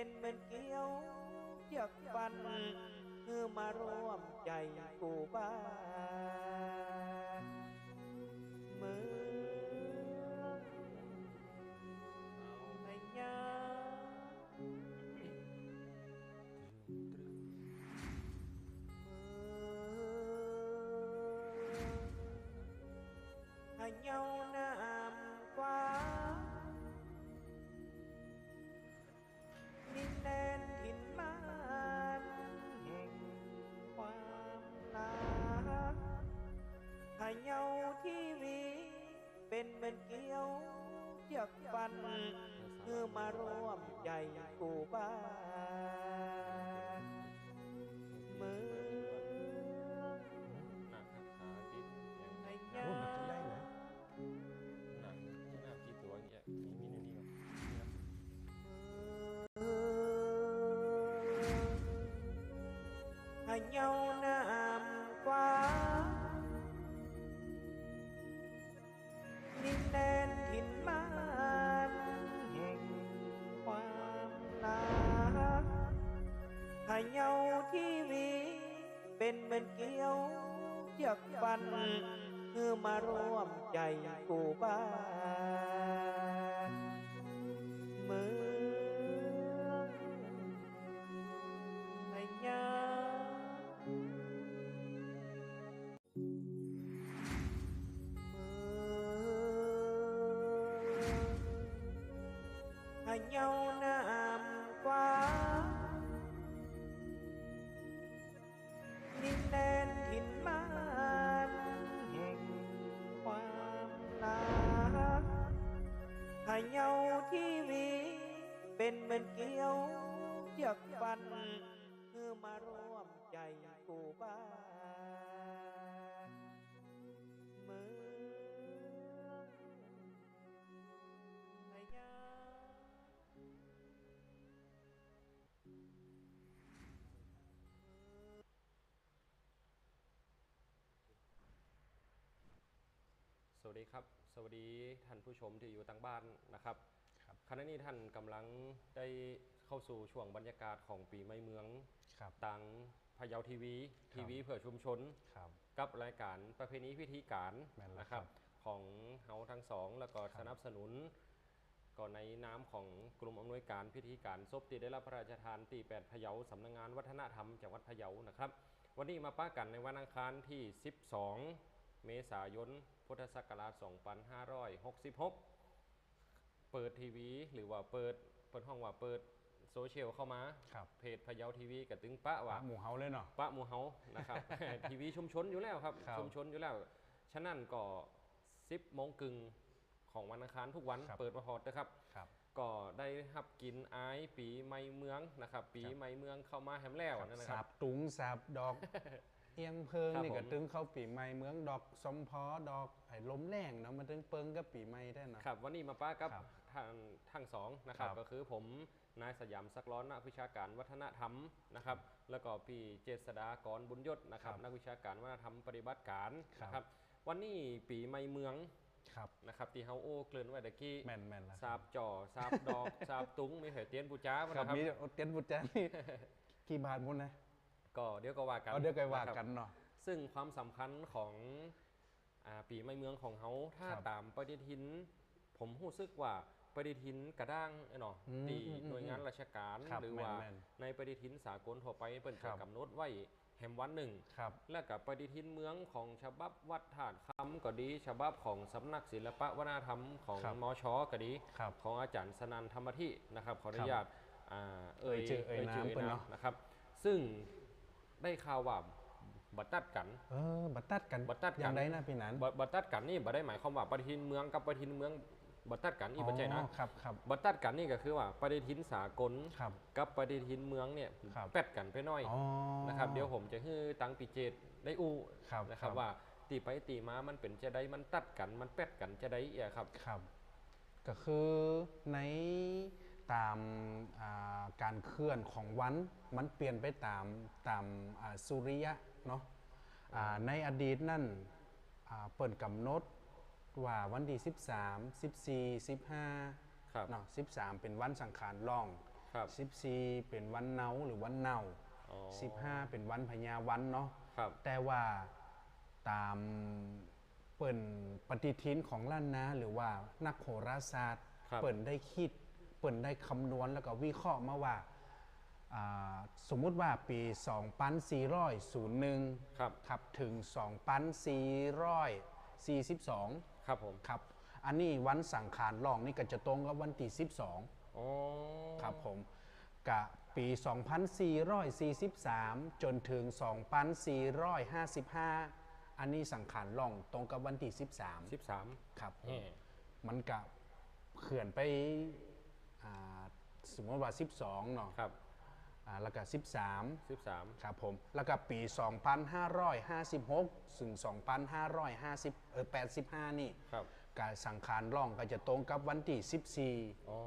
เป็นเหมือนเกี้ยวเชือกฟันคือมาร่วมใจกูบ้านเมืองให้ยาเเชือกฟันคือมาร่วมใจกูบ้านเมืองหนักครับขาติดยังให้หยาโอ้หนักจนได้นะหนักที่หน้ากี่ตัวเนี่ยมีมีนนี้ครับนี่ครับให้เยา ร่วมใจกูบ้านเมืองให้ยาเมืองให้เยาน้ วัสดีครับ สวัสดีท่านผู้ชมที่อยู่ทางบ้านนะครับครับขณะนี้ท่านกำลังได้เข้าสู่ช่วงบรรยากาศของปีใหม่เมืองครับตังพะเยาทีวีทีวีเพื่อชุมชนครับกับรายการประเพณีพิธีการแม่นแล้วนะครับครับ ของเฮาทั้งสองแล้วก็ครับสนับสนุนก็ในนามของกลุ่มอำนวยการพิธีการศพที่ได้รับพระราชทานตีแปดพะเยาสำนักงานวัฒนธรรมจังหวัดพะเยานะครับ วันนี้มาป้ากันในวันอังคารที่ 12 เมษายน พุทธศักราช 2566 เปิดทีวี หรือว่าเปิดเปิดห้องว่าเปิดโซเชียลเข้ามาครับเพจพะเยาทีวีกับตึงปะปลาว่าหมูเฮาเลยเนาะปะหมูเฮานะครับ ทีวีชุมชนอยู่แล้วครับ ครับ ชุมชนอยู่แล้ว ฉะนั้นก็ 10โมงกึ่งของวันอังคารทุกวันครับ เปิดมาฮอดนะครับ ครับ ก็ได้รับกินไอายปีใหม่เมืองนะครับ ปีครับใหม่เมืองเข้ามาแฮมแล้วนั่นนะคสารับ บตุงสาบดอกเอียงเพิงครับนี่ก็ผมตึงเข้าปีใหม่เมืองดอกสมพอดอกไอ้ลมแรงเนาะมันตึงเปิงกับปีใหม่ได้เนาะ ครับวันนี้มาป้ากับครับทางทั้งสองนะครับครับก็คือผมนายสยามสักล้อนนักวิชาการวัฒนธรรมนะครับแล้วก็พี่เจษดากรบุญยศนะครับครับนักวิชาการวัฒนธรรมปฏิบัติการครับ นะครับวันนี้ปีใหม่เมืองครับ นะครับที่เฮาโอ้เกริ่นไว้ตะกี้แม่นแม่นแล้วสาบจ่อสาบดอกสาบตุงมีเหตุเตียนปูจ้าบ่ครับนะครับมีเตียนบุตรจานี่ กี่บาทมุนนะ ก็เดี๋ยวก็ว่ากันเอาเดี๋ยวก็ว่าะครับกันเนาะซึ่งความสำคัญของอาปีใหม่เมืองของเฮาถ้าครับตามปฏิทิน ผมรู้สึกว่าปฏิทินกระด้างเนาะอืมที่อืมอืมหน่วยงานราชการครับหรือว่าแม่นในปฏิทินสากลทั่วไปเปิ้นครัจะบกำหนดไว้แหมวันหนึ่งครับและกับปฏิทินเมืองของฉบับวัดถาดคำก็ดีฉบับของสำนักศิลปะวัฒนธรรมของครับมชก็ดีครับของอาจารย์สนันธรรมธินะครับขออนุญาตอ่าเอ่ยชื่อเอ่ยนามเพิ่นเนาะนะครับ ซึ่ง ได้ข่าวว่าบัตตัดกัน เออบัตรตัดกันบัตรตัดกันอย่างไรนะพี่นันบบัตตัดกันนี่บ่ได้หมายความว่าปฏิทินเมืองกับปฏิทินเมืองบัตตัดกันนี่บ่ใช่นะอ๋อครับครับบัตตัดกันนี่ก็คือว่าปฏิทินสากลครับกับปฏิทินเมืองเนี่ยครับแปดกันไปหน่อยอ๋อนะครับ เดี๋ยวผมจะให้ตังปีเจตได้อู้ครับนะครับครับว่าตีไปตีมามันเป็นจะได้มันตัดกันมันแปดกันจะได้เอียครับครับ ก็คือใน ตามอ่าการเคลื่อนของวันมันเปลี่ยนไปตามตามอ่าสุริยะเนาะอ่าในอดีตนั่นอ่าเปิดกำหนดว่าวันที่ 13 14 15ครับเนาะ13 เป็นวันสังขารล่องครับ14 เป็นวันเนาหรือวันเนาอ๋อ15 เป็นวันพญาวันเนาะครับแต่ว่าตามเปิ่นปฏิทินของล้านนาหรือว่านักโหราศาสตร์ครับเปิ่นได้คิด เปิ่นได้คำนวณแล้วก็วิเคราะห์มาว่าอ่าสมมุติว่าปี 2401ครับครับถึง 2442 ครับผมครับ อันนี้วันสังขารลองนี่ก็จะตรงกับวันที่12อ๋อครับผมกะปี 2443 จนถึง 2455 อันนี้สังขารล่องตรงกับวันที่สิบสาม13 ครับแหม่มันกะเขื่อนไป อ่าสมมติว่า 12เนาะครับอ่าแล้วก็13สิบสามครับผมแล้วก็ปี 2556ถึง2550เออ85 นี่ครับ การสังขารล่องก็จะตรงกับวันที่อ๋อ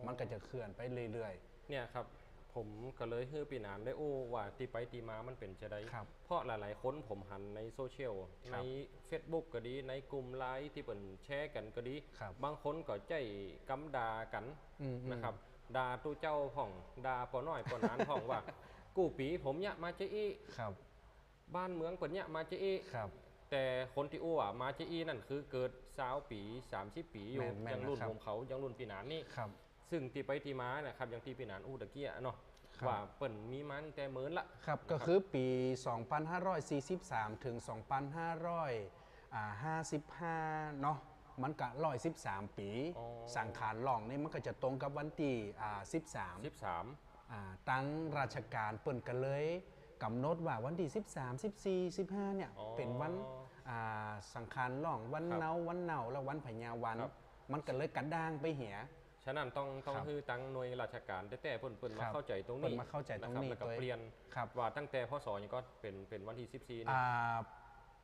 14มันก็จะเคลื่อนไปเรื่อยเนี่ยครับ ผมก็เลยฮือปีนานได้โอ้ว่าตีไปตีมามันเป็นจะได้ครับเพราะหลายๆคนผมหันในโซเชียลครัในบ Facebook ก็ดีในกลุ่มไลน์ที่เปิ่นแชร์กันก็ดีครับบางคนก็ใจกำดากันอืมๆนะครับด่าตู้เจ้าพ่องด่าปอน้อยปอนานพ่องว่า กูปีผมเนี่ยมาเจอีๆครับบ้านเมืองเปิ่นเนี่ยมาเจอีครับ แต่คนที่อู้อะมาเจอีนั่นคือเกิดสาวปี30ปีอยู่แม่นๆยังรุ่นนะครับผมเขายังรุ่นปีหนานนี่ครับ ซึ่งตีไปตีมานะครับอย่างที่ปีหนานอู้ตะเกียเนาะครับ ว่าเปิ่นมีมาตั้งแต่เมินละ ครับก็คือปี 2543 ถึง 2555 เนาะมันก็113ปี อ๋อ สังขารหล่องนี่มันก็จะตรงกับวันที่อ่า13 13 อ่าตั้งราชการเปิ่นกันเลยกำหนดว่าวันที่ 13 14 15เนี่ยอ๋อเป็นวันอ่าสังขารหล่องวันครับเนาวันเนาและวันพญาวัน ครับ มันก็เลยกระด้างไปเหีย ฉะนั้นต้องต้องครับคือตั้งหน่วยราชการแต่แต่เปิ่นเปิ่นคมารับเข้าใจตรงเปิ่นี้นมาเข้าใจตรงนี้ะคบแล้วก็ตัวเองเปลี่ยนครับ ว่าตั้งแต่พศนี่ก็เป็นเป็นวันที่14นี่ อ่า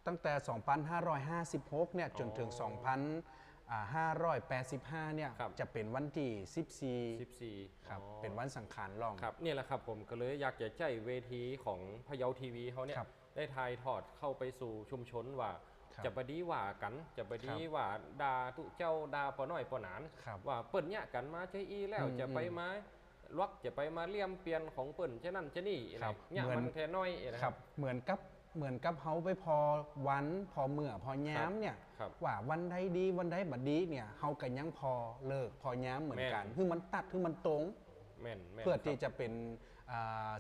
ตั้งแต่ 2,556 เนี่ย จนถึง 2,585 เนี่ย ครับ จะเป็นวันที่ 14 14ครับ อ๋อ เป็นวันสังขารล่อง ครับเนี่ยแหละครับผมก็เลยอยากจะใจเวทีของพะเยาทีวีเขาเนี่ยครับได้ถ่ายทอดเข้าไปสู่ชุมชนว่าครับ จะบดีว่ากัน จะบดีครับว่าดาตุเจ้าดาปอน้อยปอหนานครับว่าเปิ่นเนี่ยกันมาใช่อีแล้วอืมจะไปมาลวกจะไปมาเลี่ยมเปลี่ยนของเปิ่นเช่นนั้นเช่นนี่ครับเนี่ยเหมือนมันแทน้อยนะคครัรับบเหมือนกับเหมือนกับเขาไปพอวันพอเมื่อพอย้ำเนี่ยครับว่าวันใดดีวันใดบัดดีเนี่ยเขากันยังพอเลิกพอย้ำเหมือนกันแม่นคือมันตัดคือมันตรงแม่นแม่นเพื่อที่ครับจะเป็นอ่า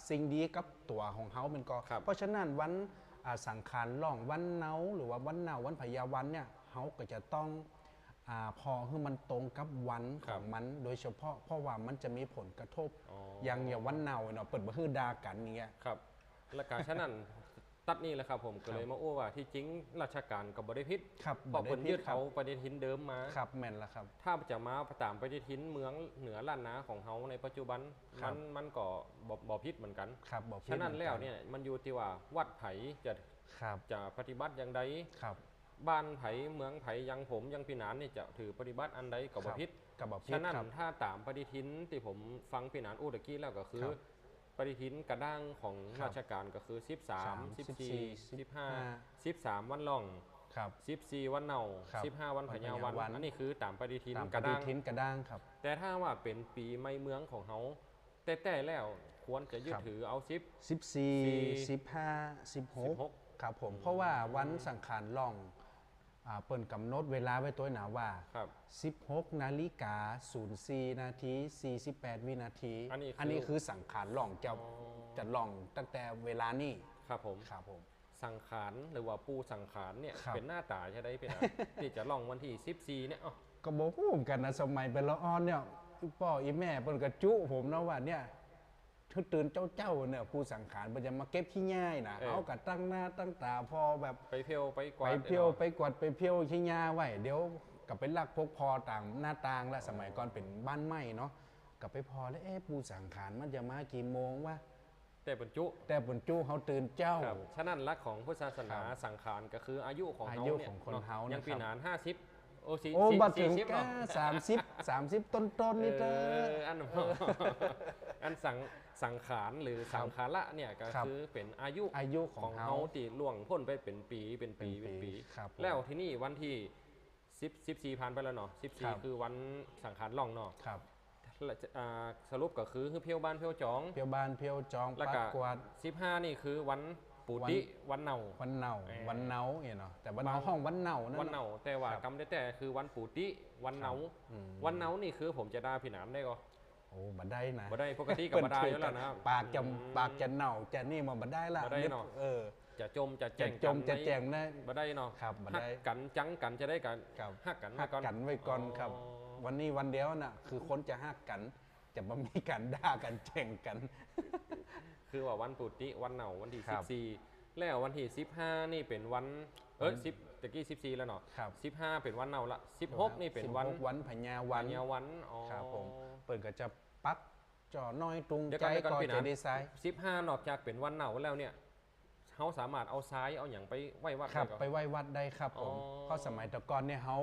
สิ่งดีกับตัวของเขาเป็นก็ครับเพราะฉะนั้นวันอ่าสังขารล่องวันเนาหรือว่าวันเนาวันพยาวันเนี่ยเขาก็จะต้องอาพอให้มันตรงกับวันของมันโดยเฉพาะเพราะว่ามันจะมีผลกระทบอ๋ออย่างอย่างวันเนาเนาะเปิดมาฮือดากันอย่างเงี้ยครับและการฉะนั้น ตัดนี่แหละครับผมก็เลยมาโอ้ว่าที่จริงราชการกับบริพิษครับเพราะบ่ได้คนผิดยึดครับเอาปฏิทินเดิมมาครับแม่นแล้วครับ ถ้าจะมาตามปฏิทินเมืองเหนือล้านนาของเฮาในปัจจุบันครัมับนมันก็บ่บ่ผิดเหมือนกันครับบอกผิดฉะนั้นหมือแล้วกัเนี่ยมันอยู่ที่ว่าวัดไผจะครับจะปฏิบัติอย่างใดครับบ้านไผเมืองไผยังผมยังพี่หนานนี่จะถือปฏิบัติอันใดก็บ่ผิดกับบอกผิดฉะนั้นครับถ้าตามปฏิทินที่ผมฟังพี่หนานอู้ตะกี้แล้วก็คือครับ ปฏิทินกระด้างของครับราชการก็คือ 13 14 15 13 วันล่อง ครับ 14 วันเนาครับ15วันพญาวันวันพญาวัน อันนี้คือตามปฏิทินตามกประระดิด้างทินกระด้างครับ แต่ถ้าว่าเป็นปีไม่เมืองของเขาแต่แต่แล้วควรจะยึดครับ ถือเอาซิป14 15 16 16 ครับผม เพราะว่าวันสังขารล่องอ่า เปิ่นกำหนดเวลาไว้ตัวหนาว่า ครับ 16 นาฬิกา04นาที48 วินาที อันนี้คือนี้คือสังขารล่องจะอ๋อจะล่องตั้งแต่เวลานี้ครับผม ครับผม สังขารหรือว่าปูสังขารเนี่ยครับ เป็นหน้าตาใช่ไหมเป็นที่จะล่องวันที่14เนี่ยอ๋อก็บอกพูดกันนะสมัยเป็นละอ่อนเนี่ยอีพ่ออีแม่เปิ่นกระจุผมนะว่าเนี่ย ทุตื่นเจ้าๆเนี่ยผู้สังขารมันจะมาเก็บขี้ง่ายนะเอากะตั้งหน้าตั้งตาพอแบบไปเที่ยวไปกไปวาดเพียวไปกวาดไปเพียวขี้ยาไว้เดี๋ยวกลับไปลักพกพอต่างหน้าต่างและสมัยก่อนเป็นบ้านไม้เนาะกลับไปพอแล้วเอ๊ะปูสังขารมันจะมากี่โมงวะแต่บรรจุแต่บนจู้เขาตื่นเจ้า ครับฉะนั้นลักษณ์ของพุทธศาสนาครับสังขารก็คืออายุของอาเฮายุเนี่ยของคนเนาะเฮายังนะครับปีหนาน50โอ้สี่โอ้สี่บัดถึงสี่สิบแค่เนาะ สามสิบสามสิบต้นต้นๆนี่เถเออะออันอันสัง สังขารหรือสังขาระเนี่ยก็ครับคือเป็นอายุอายุขขอองงเฮาเฮาที่ล่วงพ้นไปเป็นปีเป็นปีเป็เป็นนปีปีครับผมแล้วที่นี่วันที่10 14ผ่านไปแล้วเนาะครับ14คือวันสังขารล่องเนาะครับและอ่าสรุปก็คือคือเพียวบ้านเพียวจองเพียวบานเพียวจองแล้วปัก็กกวาด15นี่คือวันปูติวันเนาวันเนาเอ่อวันเนาเนี่ยเนาะแต่วันบางเนาห้องวันเนานั่นวันเนาแต่ว่าครับกำได้แต่คือวันปูติวันเนาอืมวันเนานี่คือผมจะได้พี่หนามได้ก็โอ้บัดได้นะบ่ได้ปกติกับบ่ได้อยู่แล้วนะครับ ปากจะอืมปากจะเน่าจะนี่มาบัดได้ละบ่ได้เนาะเออจะจมจะจะแจ้งจมกันจะในแจงได้บ่ได้เนาะครับบ่หักได้กันจังกันจะได้กันครับหักกันหัไว้กก่อนกันไว้ก่อนครับอ๋อวันนี้วันเดียวน่ะ คือคนจะหักกัน จะบ่มีการด่ากันแข่งกัน คือว่าวันปูติวันเนาวันที่ครับ14แล้ววันที่15นี่เป็นวันเอ้ย10ตะกี้14แล้วเนาะครับ15เป็นวันเนาละ16นี่เป็นวัน16วันพญาวัวันนยาวันอ๋อครับผมเปิดก็จะ ปักจ่อน้อยตรงเดี๋ยวใจก่อนเดี๋ยวก่อนก็พี่จะนะได้ซ้าย15นอกจากเป็นวันเนาแล้วเนี่ยเขาสามารถเอาซ้ายเอาอย่างไปไหว้วัดครับได้ก่อนไปไหว้วัดได้ครับผมอ๋อเพราะสมัยแตะก่อนเนี่ยเขา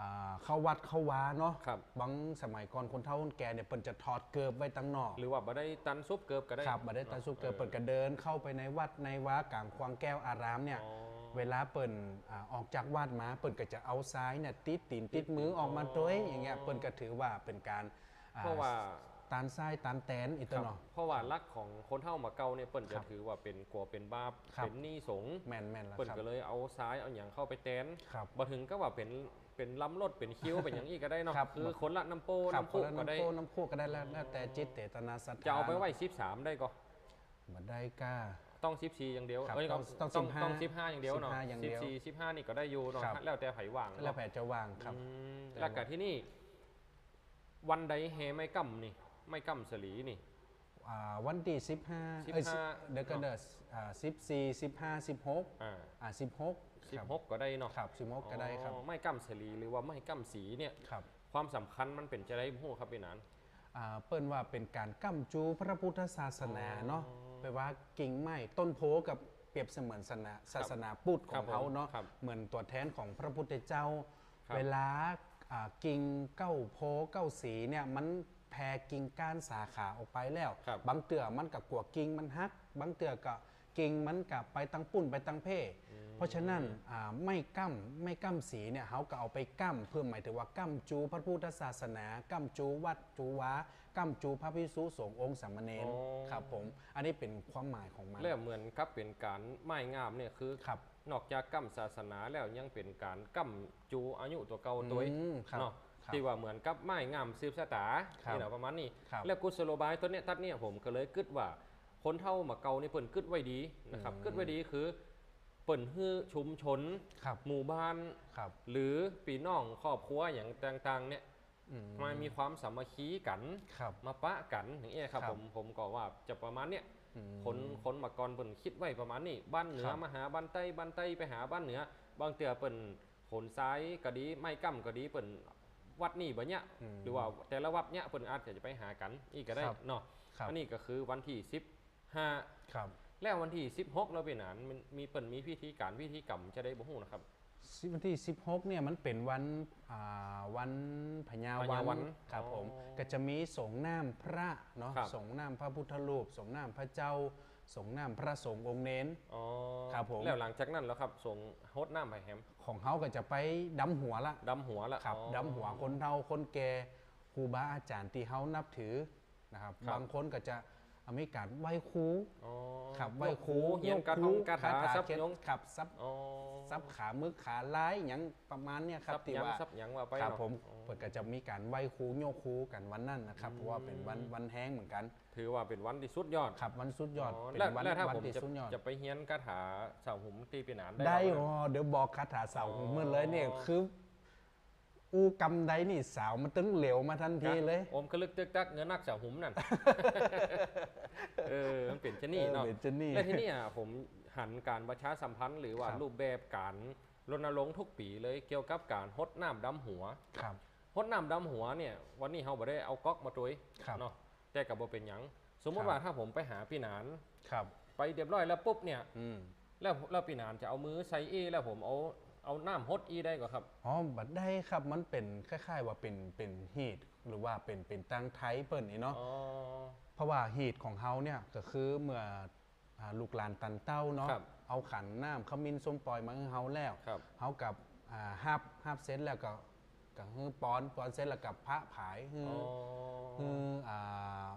อ่าเข้าวัดเข้าวาเนาะครับบางสมัยก่อนคนเฒ่าคนแก่เนี่ยเปิ่นจะถอดเกิบไว้ตั้งนอก หรือว่าบ่ได้ตันซุปเกิบก็ได้ครับมาได้ตาสุกเกิดเปิดกระเดินเข้าไปในวัดในว้ากลางควางแก้วอารามเนี่ยอ๋อเวลาเปิ่นอ่าออกจากวัดมาเปิ่นก็จะเอาซ้ายเนี่ยติดตีนติดมือออกมาด้วยอย่างเงี้ยเปิ่นก็ถือว่าเป็นการอ่ เพราะว่าตานซ้ายตานแตนอีกคตัวรับเนาะเพราะว่ารักของคนเท่ามาเก่าเนี่ยเปิ้นครัจะบถือว่าเป็นกลัวเป็นบาปครับเป็นหนี้สงฆ์แม่นแม่นแล้วเปิ้นครับก็เลยเอาซ้ายเอาอย่างเข้าไปแตนครับบ่ถึงก็ว่าเป็นเป็นล้ำรถเป็นคิ้วเป็นอย่างนี้ก็ได้เนาะครับคือคนละน้ำโป้ครับน้ำคพุนละก็ได้น้ำโคน้ำโคก็ได้แล้วแล้วแต่จิตเตตนาสัทธาจะเอาไปไว้13ได้ก็บ่ได้กล้าต้อง14อย่างเดียวครับเอ้ยต้องต้องต้อง15ต้อง15อย่างเดียวเนาะ15อย่างเดียว14 15นี่ก็ได้อยู่เนาะครับแล้วแต่ไผว่างแล้วเนาะแผ่จะวางครับอืมแต่แล้วก็ที่นี่ วันใดแฮไม่กั้มนี่ ไม่กั้มสลีนี่ อ่าวันที่15เอ้ย15 เดี๋ยวก็เด้ออ่า14 15 16อ่าอ่า16ครับ16ก็ได้เนาะครับ16ก็ได้ครับ อ๋อไม่กั้มสลีหรือว่าไม่กั้มสีเนี่ย ครับความสำคัญมันเป็นจะได้หู้ครับพี่นาน อ่าเปิ้นว่าเป็นการกั้มจูพระพุทธศาสนาเนาะแปลว่ากิ่งไม้ต้นโพกับเปรียบเสมือนศาสนาศาสนาพุทธขครัองบผมเขาเนาะครับเหมือนตัวแทนของพระพุทธเจ้า ครับ เวลาอ่า กิ่งเก้าโพเก้าสีเนี่ยมันแผ่กิ่งก้านสาขาออกไปแล้ว ครับ บางเตือมันกับกลัวกิ่งมันหัก บางเตือก็กิ่งมันกับไปตั้งปุ่นไปตั้งเพ่ เพราะฉะนั้นอ่าไม่กั้มไม่กั้มสีเนี่ยเขาก็เอาไปกั้มเพื่อหมายถึงว่ากั้มจูพระพุทธศาสนากั้มจูวัดจูวากั้มจูพระพิสุสงฆ์องค์สามเณรอ๋อ ครับผม อันนี้เป็นความหมายของมัน แล้วเหมือนกับเป็นการไม้งามเนี่ยคือครับ นอกจากกั้มศาสนาแล้วยังเป็นการกั้มจูอายุตัวเก่าตัวอืมครับเนาะครับที่ว่าเหมือนกับไม้งามสืบชะตาครับนี่แหละประมาณนี้ ครับแล้วกุศโลบายตัวเนี้ยทัดเนี่ยผมก็เลยกึดว่า คนเท่ามาเก่านี่เปิ่นกึดไว้ดีนะครับอืม กึดไว้ดีคือเปิ่นฮื้อชุมชน ครับหมู่บ้าน ครับ หรือปีน้องครอบครัวอย่างต่างๆเนี่ยอืมมามีความสามัคคีกัน ครับ มาปะกันอย่างเงี้ยครับครับผมผมก็ว่าจะประมาณเนี้ยอืม คนคนมาก่อนเปิ่นคิดไว้ประมาณนี้บ้านเหนือครับมาหาบ้านใต้บ้านใต้ไปหาบ้านเหนือ บางเตือเปิ่นผลซ้ายก็ดีไม่กั้มก็ดีเปิ่นวัดนี่บ่เนี้ยมหรือว่าแต่ละวัดเนี้ยเปิ่นอาจจะไปหากันอีกก็ได้ครับเนาะครับอันนี้ก็คือวันที่15ครับแล้ววันที่16เราเป็นหนานมันมีเปิ่นมีพิธีการพิธีกรรมจะได้บ่ฮู้นะครับสิ วันที่ 16เนี่ยมันเป็นวันอ่าวันพญาพญาวัวันนครับอ๋อผมก็จะมีสงฆ์น้ำพระเนาะครับ สงฆ์น้ำพระพุทธรูปสงฆ์น้ำพระเจ้า สงฆ์น้ำพระสงฆ์องค์เน้น อ๋อครับผม แล้วหลังจากนั้นแล้วครับส่งโฮดน้ำไปแฮมของเขาก็จะไปดำหัวละดำหัวละครับอ๋อ ดำหัวคนเฒ่าคนแก่ครูบาอาจารย์ที่เขานับถือนะครับครับ บางคนก็จะ มีการไหว้ครูอ๋อครับไหว้ยกครูเฮียนกกระทงกระถาซับเขียนยงครับซับอ๋อซับขามือขาล้ายอย่างประมาณเนี่ยครับซับที่หยังว่าซับหยังว่าไปครับเนาะผมอ๋อเปิดก็จะมีการไหว้ครูโยกครูกันวันนั้นนะครับเพราะว่าเป็นวันวันแห้งเหมือนกัน ถือว่าเป็นวันที่สุดยอดครับวันสุดยอดอ๋อเป็นแล้ววันแล้วถ้าวันผมที่จะสุดยอดจะไปเฮียนคาถาเสาหุมตีปีหนานได้ได้หรอ๋ออเดี๋ยวบอกคาถาสาวอ๋อของมือเลยเนี่ยคือ อูกำไดนี่สาวมันตึงเหลวมาทันทีเลยโอมกระลึกตึกตักเงินนักเสาหุมนั่นเออมันเป็นชะนี่เนาะออเป็นเจนนี่และที่นี่อะผมหันการประชาสัมพันธ์ หรือว่าครับรูปแบบการรณรงค์ทุกปีเลยเกี่ยวกับการฮดน้ำดำหัวครับฮดน้ำดำหัวเนี่ย วันนี้เขาบ่ได้เอาก๊อกมาตุยครับเนาะแต่กับบ่เป็นหยังสมมติครับว่าถ้าผมไปหาพี่หนานครับ ไปเรียบร้อยแล้วปุ๊บเนี่ยอืมแล้วแล้วพี่หนานจะเอามือใส่อีแล้วผมเอา เอาน้ำฮดอีได้ก็ครับ อ๋อบัดได้ครับมันเป็นคล้ายๆว่าเป็นเป็นฮีตหรือว่าเป็นเป็นตังไทยเปิ่นนี่เนาะอ๋อ เพราะว่าฮีตของเฮาเนี่ยก็คือเมื่ออ่าลูกหลานตันเต้าเนาะครับเอาขันน้ำขมิ้นส้มปล่อยมาให้เฮาแล้วครับ เฮากับอ่าฮับฮับเซตแล้วก็กก็คือป้อนป้อนเสร็จแล้วกับพระผายคือ อ๋อ คืออ่า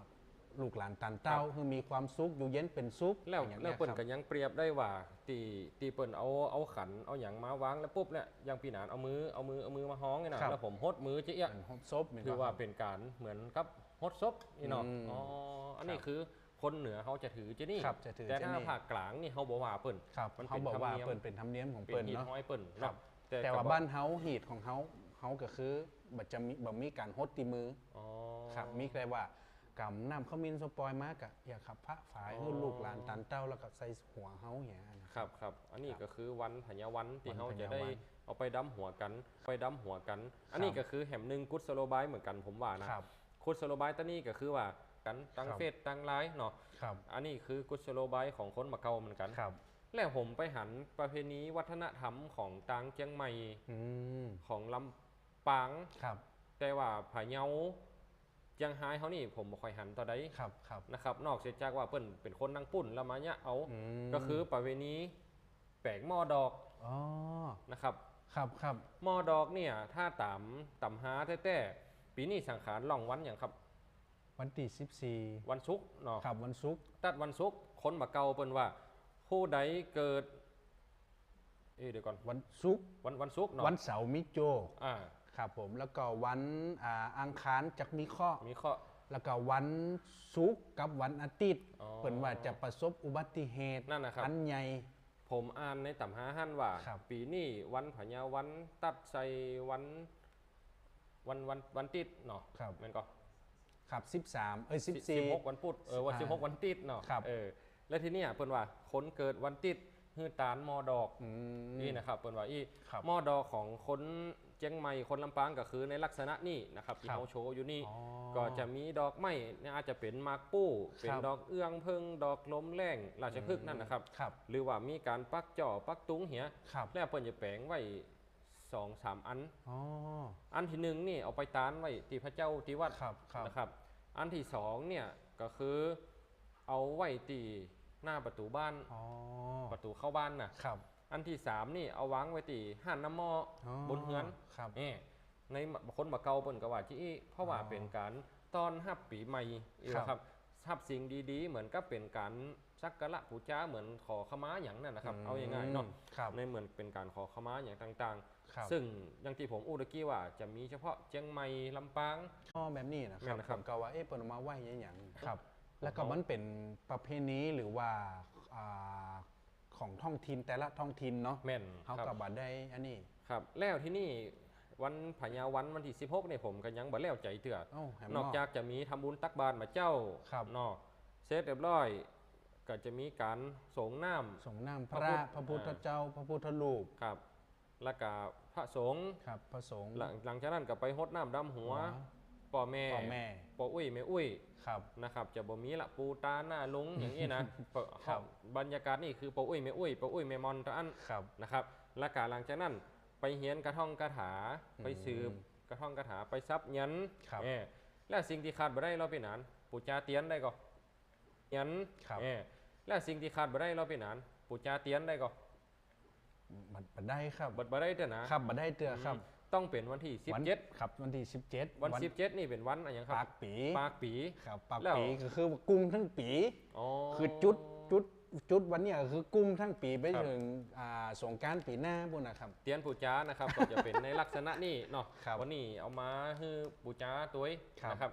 ลูกหลานตันเต้าคือมีความสุขอยู่เย็นเป็นสุขแล้วอย่างแล้วเงี้ยเปิ้นครับก็ยังเปรียบได้ว่า ตีตีเปิ้นเอาเอาขันเอาหยังมาวางแล้วปุ๊บเนี่ยอยังปีหนานเอามือเอามือเอามือมาฮ้องนี่นะครับแล้วผมหดมือเจ๊เอี้ยเป็นฮอบซบนี่ถือเนะว่าครับเป็นการเหมือนกับฮดซบนี่เนาะอืมอ๋ออันนี้ครับคือคนเหนือเขาจะถือเจนี่ครับจะถือแต่เจถ้านี่ภาคกลางนี่เขาบอกว่าเปิ้นครับมันเขาเป็นบอกว่าธรรมเนียมเปิ่นเป็นธรรมเนียมของเป็นเปิ่นหีดเนาะห้อยเปิ้นครับเนาะแต่ว่าก็บ้านเฮาหีดของเฮาเฮาก็คือบัจะมีบ่มีการฮดตีมืออ๋อครับมีแต่ว่า กำน้ำข้าวมินสปอยมากอะอย่าขับพระฝายอ๋อให้ลูกหลานตันเต้าแล้วก็ใส่หัวเฮาอย่างนั้นนะ ครับครับอันนี้ครับก็คือวันพญาวันที่วันเขาพจะญาได้วันเอาไปดั้มหัวกัน ไปดั้มหัวกัน อันนี้ครับก็คือแหมหนึ่งกุศโลบายเหมือนกันผมว่านะครับกุศโลบายตัวนี้ก็คือว่ากันตั้งครับ เฟซตั้งไลน์เนาะครับอันนี้คือกุศโลบายของคนมาเกาเหมือนกัน ครับแล้วผมไปหันประเพณีวัฒนธรรมของตางเจียงใหม่อืมของลำปาง ครับ แต่ว่าผาเยา เจียงไฮ้เขานี่ผมบ่ค่อยหันต่อใดครับครับ นะครับนอกเสียจากว่าเปิ้นเป็นคนนั่งปุ่นแล้วมาเนี่ยเอามก็คือประเพณีแปลกหม้อดอกอ๋อนะครับครับครับหม้อดอกเนี่ยถ้าตามตำหาแท้ๆปีนี้สังขารล่องวันอย่างครับ วันที่สิบสี่วันศุกร์เนาะครับวันศุกร์ ตัดวันศุกร์คนมาเกาเปิ้นว่า ผู้ใดเกิด เอ้ยเดี๋ยวก่อนวันศุกร์วันวันศุกร์เนาะวันเสาร์มิโจ อ่า ครับผมแล้วก็วันอ่าอังคารจักมีข้อ มีข้อ แล้วก็วันศุกร์กับวันอาทิตย์อ๋อเปิ่นว่าจะประสบอุบัติเหตุนั่นนะครับ อันใหญ่ ผมอ่านในตำหาหั่นว่า ครับ ปีนี้วันพญาวันตัดใส่วัน วันวันวันติดเนาะครับแม่นก็ ครับ 13 เอ้ยสิบหก14 วันพุธเออวันอ่าสิบหกวันติดเนาะครับ เออแล้วทีเนี้ยเปิ้นว่าคนเกิดวันติดฮือตานมอดอกอืม นี่นะครับเปิ้นว่าอีครับ มอดอกของคนเจียงใหม่คนลำปางก็คือในลักษณะนี้นะครับที่ครับเขาโชว์อยู่นี่อ๋อก็จะมีดอกไม้เนี่ยอาจจะเป็นหมากปู้เป็นครับดอกเอื้องเพิงดอกลมแรงราชพฤกษ์นั่นนะครับครับ หรือว่ามีการปักจ่อปักตุ้งเหียครับแล้วเปิ้นจะแปลงไว้สองสามอันอ๋ออันที่หนึ่งนี่เอาไปตานไว้ที่พระเจ้าที่วัดครับครับนะครับ อันที่สองเนี่ยก็คือเอาไว้ที่หน้าประตูบ้านอ๋อประตูเข้าบ้านนะครับ อันที่สามนี่เอาวางไว้ที่ห้านน้ำหม้ออ๋อบนเฮือนครับนี่ในคนมาเกาเปิ้นก็ว่าที่เพราะว่าอ๋อเป็นการต้อนรับปีใหม่อีกครับครับรับสิ่งดีๆ เหมือนกับเป็นการสักการะบูชาเหมือนขอขมาอย่างนั้นนะครับ เอาอย่างง่ายๆเนาะครับในเหมือนเป็นการขอขมาอย่างต่างครับๆซึ่งอย่างที่ผมอูตะกี้ว่าจะมีเฉพาะเชียงใหม่ลำปางข้อแบบนี้นะคแม่รับนนะครับผมก็ว่าเอ๊ะเปิ่นเอามาไหว้ยังหยังครับของแล้วก็เขามัมันเป็นประเพณีหรือว่าอ่า ของท้องถิ่นแต่ละท้องถิ่นเนาะแม่นเขาครับก็บ่ได้อันนี้ ครับแล้วที่นี่วันพญาวันวันที่16เนี่ยผมก็ยังบ่แล้วใจเถื่อเอ้าแหมนอกจากจะมีทำบุญตักบาตรมาเจ้าครับ เนอกเสร็จเรียบร้อย ก็จะมีการสงน้ำ ส่งน้ำพพระระพุทธพระพุทธอ่าเจ้า พระพุทธรูปครับ แล้วก็พระสงฆ์ครับพระสงฆ์ หลังหลังจากนั้นก็ไปหดน้ำดำหัวหัว ป่อแม่ พ่อแม่ ป่ออุ้ยแม่อุ้ยครับ นะครับจะบ่มีละปูตาหน้าลุงอย่างนี้นะเปาะครับบรรยากาศนี่คือป่ออุ้ยแม่อุ้ยป่ออุ้ยแม่มอนตะอันครับนะครับและการหลังจากนั้นไปเฮียนกระท่องกระถาไปสืบอืมกระท่องกระถาไปซับยันครับเออและสิ่งที่ขาดบ่ได้เราเป็นหนานปูจาเตียนได้ก็ยันครับเออและสิ่งที่ขาดบ่ได้เราเป็นหนานปูจาเตียนได้ก็บัดบัดได้ครับบัดบ่ได้เด้อนะครับบัดได้เตือครับ ต้องเป็นวันที่วัน17 ครับวันที่17วัน17นี่เป็นวันอะไรอย่างครัปาบกปีปากปี ครับปากแล้ว ปีก็คือกุ้งทั้งปี อ๋อ คือจุดจุดจุดวันเนี้ยก็คือกุ้งทั้งปีไปครับ ถึงอ่าสงกรารปีหน้าพุ่นนะครับ เตียนปูจานะครับ ก็จะเป็นในลักษณะนี้เนาะครับวันนี้เอามาให้ปูจาตัวเองครับ นะครับ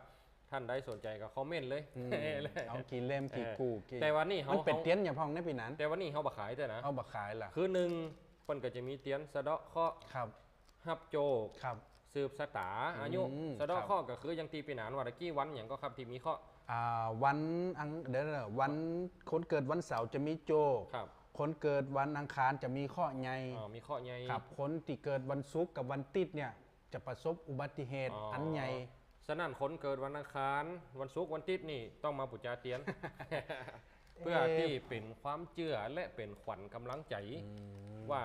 ท่านใดสนใจก็คอมเมนต์เลยอืมเลย เอากี่เล่มกี่เออกูกี่แต่วันนี้เขามันเป็นเขาเตี้ยนอย่าพองในปีนั้นแต่วันนี้เขาบัขายแต่นะ เอาบักขายล่ะคือหนึ่งเปิ้นก็จะมีเตียนสะเดาะเคราะห์ครับ ฮับโจกครับ สืบสตาอายุ อืมสะเดาะครับเคราะห์ก็คือยังตีปีหนานวันตะกี้วันอย่างก็ครับที่มีเคราะห์อ่าวันอังเดี๋ยวนะวันคนเกิดวันเสาร์จะมีโจครับ คนเกิดวันอังคารจะมีข้อใหญ่อ๋อมีเคราะห์ใหญ่ ครับคนที่เกิดวันศุกร์กับวันติดเนี่ยจะประสบอุบัติเหตุอ๋ออั อันใหญ่ฉะนั้นคนเกิดวันอังคาร วันศุกร์วันติดนี่ต้องมาปุจจาเตียน เพื่อที่เป็นความเชื่อและเป็นขวัญกำลังใจว่า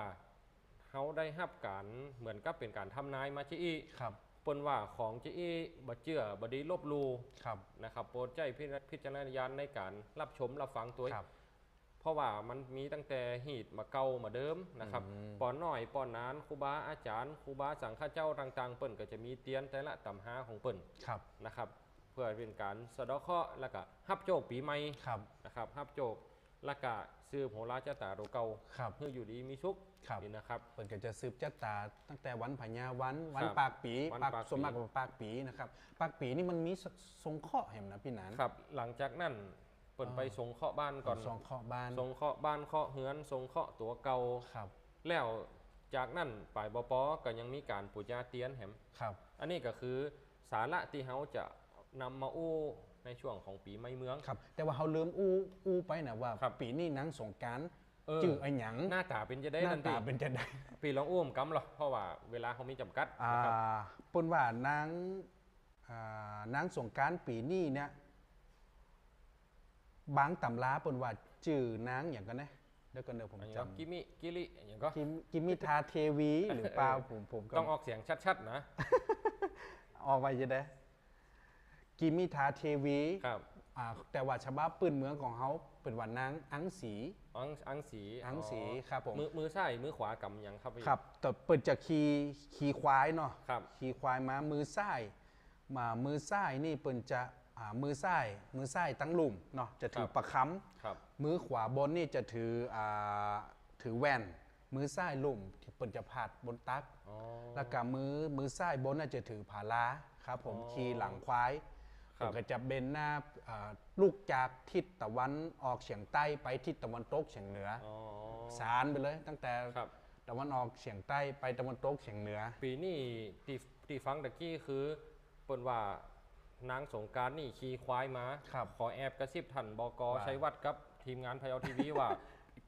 เขาได้รับการเหมือนกับเป็นการทำนายมาชีอีครับเปิ้นว่าของจีอีบ่เชื่อบ่ดีลบหลูครับนะครับโปรดใจพิจพิจารณญาณในการรับชมรับฟังตัวเองครับเพราะว่ามันมีตั้งแต่หีดมาเก่ามาเดิมนะครับอืมปอนน้อยปอนนานครูบาอาจารย์ครูบาสังฆเจ้าต่าง ๆ เปิ่นก็จะมีเตียนแต่ละตำหาของเปิ่นครับนะครับ เพื่อเป็นการสะเดาะเคราะห์แล้วก็ฮับโจกปีใหม่ครับนะครับฮับโจกแล้วก็ซื้อโหราชะตาโรเก่าครับเพื่ออยู่ดีมีสุข ครับ นี่นะครับ เปิดก็จะสืบจัดตาตั้งแต่วันพญาวันวันครับปากปีวันปากปากปีสวนมากกว่าปากปีนะครับปากปีนี่มันมีสทรงเคราะห์เห็นนะพี่หนานครับ หลังจากนั้นเปิ่นอ่าไปทรงเคราะห์บ้านก่อนทรงเคราะห์บ้านทรงเคราะห์บ้านเคราะห์เฮือนทรงเคราะห์ตัวเก่าครับ แล้วจากนั้นฝ่ายบปก็ยังมีการปูจาเตียนแหมครับ อันนี้ก็คือสาระที่เขาจะนำมาอู้ในช่วงของปีใหม่เมือง ครับ แต่ว่าเขาลืมอู้อู้ไปนะว่าครับปีนี้หนังสงกรารเออ จื่อไอ้หยังหน้าตาเป็นจะได้หน้าทันทีตาเป็นจะได้ปีลองอู้มกำหรอเพราะว่าเวลาเขามีจำกัดอ่านะครับปนว่านางอ่านางสงกรารปีนี้เนี่ยบางตำราปนว่าจื่อนางอย่างกันนะเดี๋ยวกันเดี๋ยวผมอันนี้จก็กิมิกิริอย่างก็ำกิมกิมิทาเทวีหรือเปล่าผมผมก็ต้องออกเสียงชัดๆนะออกไปจะได้กิมิทาเทวีครับ อ่าแต่ว่าฉบับปืนเมืองของเขาเป็นว่านางอังสี อังอังสีอังสีครับผม มือมือซ้ายมือขวากำยังครับพี่ ครับ แต่เปิดจากขี่ขี่ควายเนาะครับขี่ควายมามือซ้ายมามือซ้ายนี่เปิ่นจะอ่ามือซ้ายมือซ้ายตั้งหลุมเนาะจะถือประคครับำมือขวาบนนี่จะถืออ่าถือแว่น มือซ้ายหลุมที่เปิ่นจะพาดบนตักอ๋อแล้วก็มือมือซ้ายบนน่าจะถือผาลาครับผมอ๋อขี่หลังควายครั ผบมก็จะเบนหน้าอ่าลูกจากทิศตะวันออกเฉียงใต้ไปทิศตะวันตกเฉียงเหนืออ๋อสารไปเลย ตั้งแต่ครับตะวันออกเฉียงใต้ไปตะวันตกเฉียงเหนือ ปีนี้ที่ที่ฟังตะกี้คือเปิ่นว่านางสงกรารนี่ขี่ควายมาครับขอแอบกระซิบท่านบกว่าชัยวัฒน์กับทีมงานพยาวทีวีว่า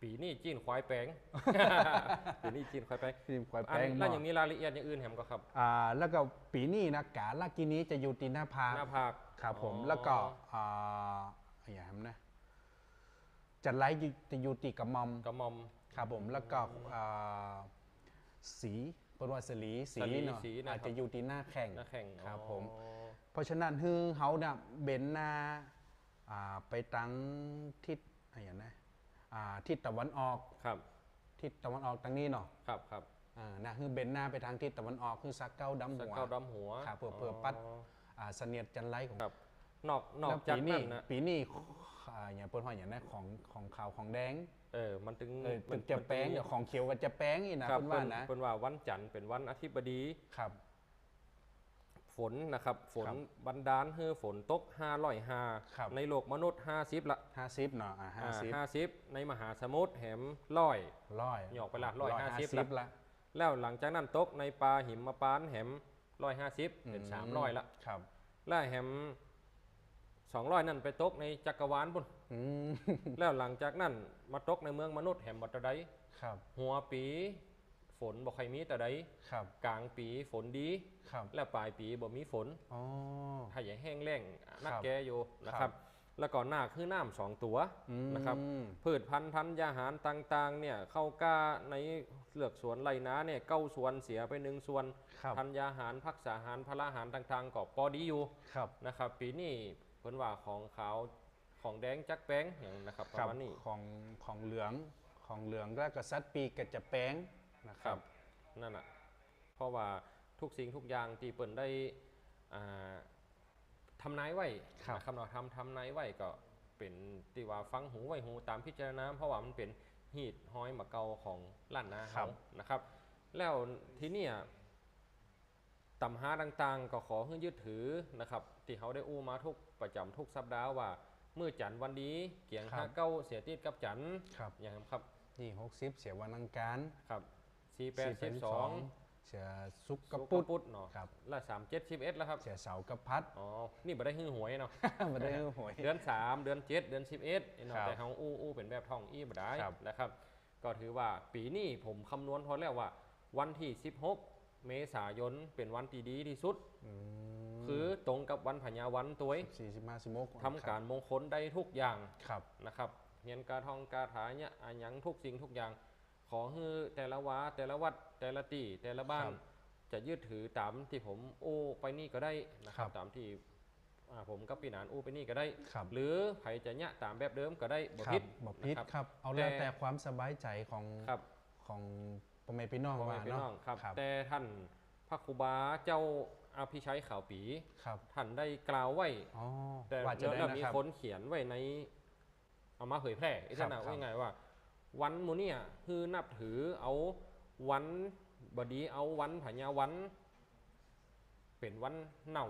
ปีนี้จีนควายแปลง ปีนี้จีนควายแปลงทีมควายอันแป้งแล้วเนาะยังมีรายละเอียดอย่างอื่นแหมก็ครับอ่าแล้วก็ปีนี้นะกาลากินี้จะอยู่ตีหน้าผาหน้าผากครับผมอ๋อแล้วก็อ่าอะไรอย่างนั้นนะจัดไลฟ์จะอยู่ตีกระหมอมกระหมอมครับผมแล้วก็อ่าสีปรวัสลีสีสลีเนาะสีนะครับอาจจะอยู่ตีหน้าแข่งหน้าแข่งครับอ๋อผม เพราะฉะนั้นฮือเฮาเนี่ยเบนหน้าอ่าไปตั้งทิศอะไรอย่างนะ อ่าทิศตะวันออก ครับ ทิศตะวันออกตั้งนี้เนาะครับครับอ่านะคือเบนหน้าไปทางทิศตะวันออกคือซักเก้าดำสักหัว เก้าดำหัวครับเพื่อเพื่อปัดอ่าเสนียดจันไรของครับนอกนอแล้กวจากปีนี้นั้นนะปีนี้อ่าอย่างเปิ้นว่าอย่างนั้นของของขาวของแดงเออมันถึงเออมัเป็นจะแป้งมันเดี๋ยวของเขียวกับจะแป้งอีกนะครับเปิ้นว่านะเป็นว่าวันจันทร์เป็นวันอาทิตย์บดี ครับ ฝนนะครับฝนครับบันดาลให้ฝนตก505ครับในโลกมนุษย์50ละห้าสิบเนาะอ่าห้าสิบอ่า50ในมหาสมุทรแหมร้อยร้อยหยอกไปละร้อยห้าสิบสิบละแล้วหลังจากนั้นตกในปลาหิมปานแหม150เป็น300ละครับแล้วแหม200นั่นไปตกในจักรวาลปุ่นอืมแล้วหลังจากนั้นมาตกในเมืองมนุษย์แหมบัตรใดครับหัวปี ฝนบ่ค่อยมีแต่ใดครับ กลางปีฝนดี ครับ และปลายปีบ่มีฝนอ๋อ ถ้าอย่างแห้งแล้งนักครับแกอยู่นะคครัรับ บ แล้วก็หน้าคือน้ำสองตัวอืมนะครับ พืชพันธุ์ธัญญาหารต่างๆเนี่ยเข้ากล้าในเลือกสวนไรนาเนี่ยเก้าส่วนเสียไปหนึ่งส่วนครับธัญญาหารพักษาหารพละหารต่างๆก็พอดีอยู่ ครับ นะครับปีนี้เพิ่นว่าของขาวของแดงจักแป้งอย่างนะครับปครัระบมาณนี้ ของของเหลืองของเหลืองแล้วก็ซัดปีกกับจะแป้ง นะคครัรับบนั่นน่ะเพราะว่าทุกสิ่งทุกอย่างที่เปิ่นได้อ่าทำนายไว้ครับนะครับเนาะทำทำนายไว้ก็เป็นที่ว่าฟังหูไว้หูตามพิจารณาเพราะว่ามันเป็นหีดห้อยมาเกาของล้านนาครัเขาบนะครับ แล้วทีเนี้ยตำหาต่างๆ ก็ขอให้ยึดถือนะครับที่เขาได้อู้มาทุกประจำทุกสัปดาห์ว่าเมื่อจันทร์วันนี้เกียงห้าเก้าเสียติดกับจันทร์ครับอย่างนั้นครับนี่หกสิบเสียวันอังคารครับ สี่แปดสิบสองเสียซุกกกระระปุดปุดเนาะครับละสามเจ็ดสิบเอ็ดแล้วครับเสียเสากับพัดอ๋อนี่บ่ได้ฮือหวยเนาะมาได้หวยเดือนสามเดือนเจ็ดเดือนสิบเอ็ดเนาะครับแต่เฮาอู้อู้เป็นแบบท่องอี้บ่ได้ครับนะครับก็ถือว่าปีนี้ผมคำนวณพอแล้วว่า วันที่ 16 เมษายนเป็นวันที่ดีที่สุดมคือตรงกับวันพญาวันตัวสี่สิบห้าสิบหกทำการมงคลได้ทุกอย่างครับนะครับเฮียนกาทองกาถาเนี่ยอะหยังทุกสิ่งทุกอย่าง ขอให้แต่ละวาแต่ละวัดแต่ละตีแต่ละบ้าน ครับจะยึดถือตามที่ผมโอ้ไปนี่ก็ได้นะคครัรับบตามที่ผอ่าผมก็ปีหนานอู้ไปนี่ก็ได้ ครับ หรือไผจะเนี่ยตามแบบเดิมก็ได้บ่ครัผิบดบ่พิษนะ ครับ เอาแล้วแต่แต่ความสบายใจของครับ ของพ่อแม่พี่น้องพ่อแม่ว่าพี่เนาะน้องครับ ครับแต่ท่านพระครูบาเจ้าอภิชัยข่าวปี ครับท่านได้กล่าวไว้ อ๋อแต่ว่าจะได้แล้วนะมีครับ คนเขียนไว้ในเอามาเผยแพร่อีกครับนะครับ ว่าไงว่า วันหมูเนี่ยคือนับถือเอาวันบดีเอาวันพญาวัน เป็นวันเน่า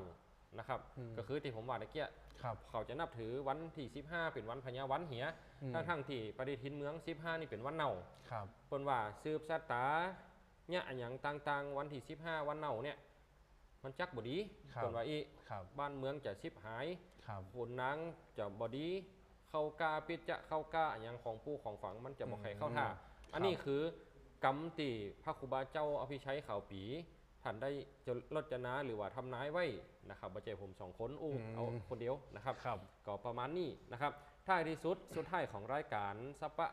นะครับอืมก็คือที่ผมว่าตะเกียครับเขาจะนับถือวันที่ 15 เป็นวันพญาวันเหียอืมทั้งทั้งๆที่ปฏิทินเมือง 15 นี่เป็นวันเน่าครับเปิ้นว่าสืบชะตาเนี่ยอันหยังต่างๆ วันที่ 15 วันเน่าเนี่ย มันจักบดีครับเปิ้นว่าอีครับบ้านเมืองจะชิบหายครับคนนางจะบดี เข้ากาปิดจะเข้ากาอันหยังของผู้ของฝังมันจะบอกใครเข้าท่าอืมอันนี้คือกรรมตีพระครูบาเจ้าอภิชัยข่าวปีท่านได้จะรจนาหรือว่าทำนายไว้นะครับบัจเจผมสองคนอู้เอาคนเดียวนะครับครับ ก็ประมาณนี้นะครับท้ายที่สุดสุดท้ายของรายการสัปปะ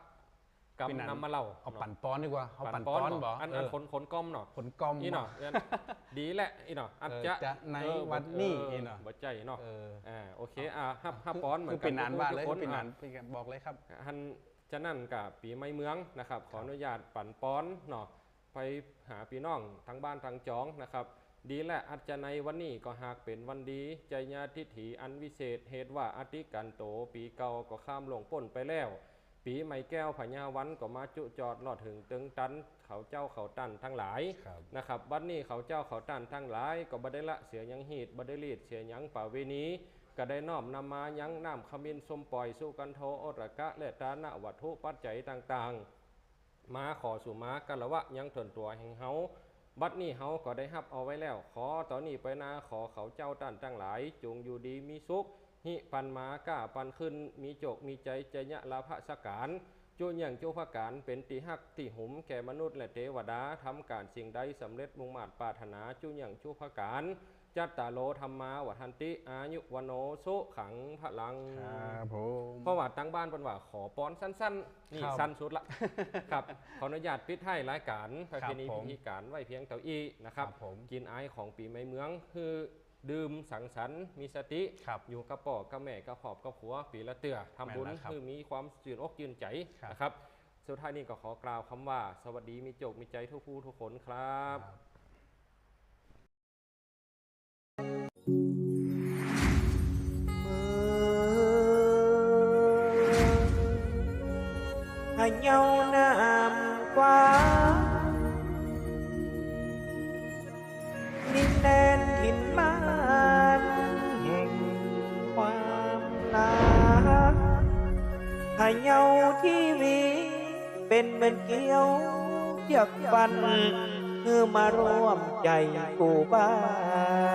กรรมเป็นอันนำมาเล่าเอาเนาะปั่นป้อนดีกว่าเอาปั่นป้ป้อนบ่บ่อันเออันอขนขนก้อมเนาะผลกอมอีเนาะบ่อันดีแหละอีเนาะอาจเออจะจะในเออวันนี้เอออีเนาะบ่ใจเนาะเอออ่าโอเคอ่าห้าห้าป้อนเหมือนคืกัเป็นนานว่าเลยทุกเป็นนานอะเป็นกันบอกเลยครับฮันจะนั่นกับปีไม่เมืองนะครับ ขออนุญาตปั่นป้อนเนาะไปหาพี่น้องทั้งบ้านทั้งจองนะครับดีและอาจจะในวันนี้ก็หากเป็นวันดี ใจญาติถีอันวิเศษเหตุว่าอาทิกันโตปีเก่าก็ข้ามลงพ้นไปแล้ว ปีใหม่แก้วพญาวันก็มาจุจอดลอดถึงตึงตันเขาเจ้าเขาตันทั้งหลายครับนะครับบัดนี้เขาเจ้าเขาตันทั้งหลาย ก็บ่ได้ละเสียหยังหีดบ่ได้รีดเสียหยังป่าเวนีก็ได้น้อมนำมายังน้ำขมินสมปล่อยสู้กันโทโอตระกะและตานะวัตถุปัจจัยต่างๆ มาขอสู่มากันละวะยังทนตัวแห่งเฮาบัดนี้เฮาก็ได้รับเอาไว้แล้ว ขอตอนนี้ไปนาขอเขาเจ้าตันทั้งหลายจงอยู่ดีมีสุข หิปันมากล้าปันขึ้นมีโจกมีใจใจยะลาภสการจุอย่างจุภการเป็นติหักติหุมแก่มนุษย์และเทวดาทำการสิ่งใดสำเร็จมุ่งมาตรปรารถนาจุอย่างจุภการจัตตาโลธรรมาวัฏันติอายุวโนสุขังพลังครับผมเพราะว่าตั้งบ้านเป็นว่าขอป้อนสั้นๆนี่ครับสั้นสุดละครับขออนุญาตปิดให้รายการประเพณีครับผมพิธีการไว้เพียงเท่าอี้นะครับครับผมกินไอายของปีใหม่เมืองคือ ดื่มสังสรรค์มีสติครับอยู่กับปอกกับแม่กับขอบกับผัวปีละเตือทำบุญแม่นแล้วครับ คือมีความยืนอกยืนใจครับนะครับสุดท้ายนี้ก็ขอกล่าวคำว่า สวัสดีมีโจกมีใจทุกผู้ทุกคนครับให้เงาน้ ให้เงาที่มีเป็นเหมือนเกี้ยวเจียกฟันเมื่อมาร่วมใจกูบ้าน